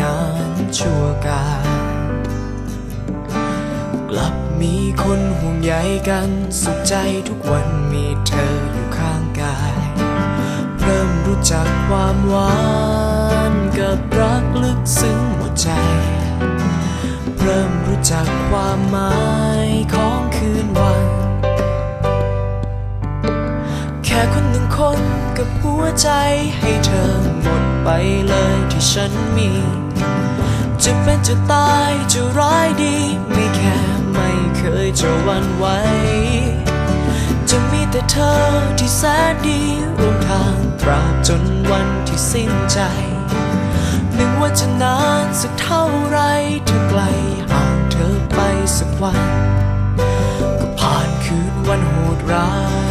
น กาลกลับมีคนห่วงใยกันสุขใจทุกวันมีเธออยู่ข้างกาย เริ่มรู้จักความหวานกับรักลึกซึ้งหมดใจ เริ่มรู้จักความหมายของคืนวัน แค่คนหนึ่งคนกับหัวใจให้เธอหมดไปเลยที่ฉันมี จะเป็นจะตายจะร้ายดี ไม่แค่ไม่เคยจะวันไหวจะมีแต่เธอที่แสนดีร่วมทางตราบจนวันที่สิ้นใจ นึ่ว่าจะนานสักเท่าไรเธอไกลห่างเธอไปสักวัน ก็ผ่านคืนวันโหดร้าย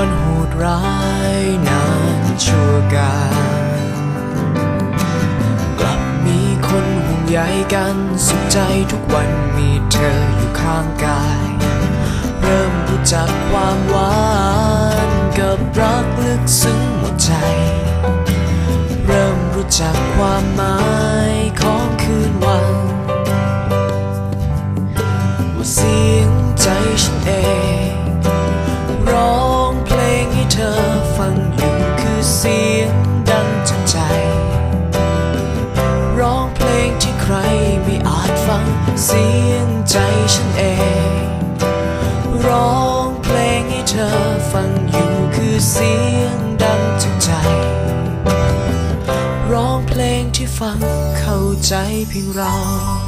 วันโหดร้ายนานชั่วกาลกลับมีคนห่วงใยกันสุขใจทุกวันมีเธออยู่ข้างกาย เริ่มรู้จักความหวานกับรักลึกซึ้งหมดใจ เริ่มรู้จักความหมาย เสียงใจฉันเอง ร้องเพลงให้เธอฟังอยู่คือเสียงดังจากใจ ร้องเพลงที่ฟังเข้าใจเพียงเรา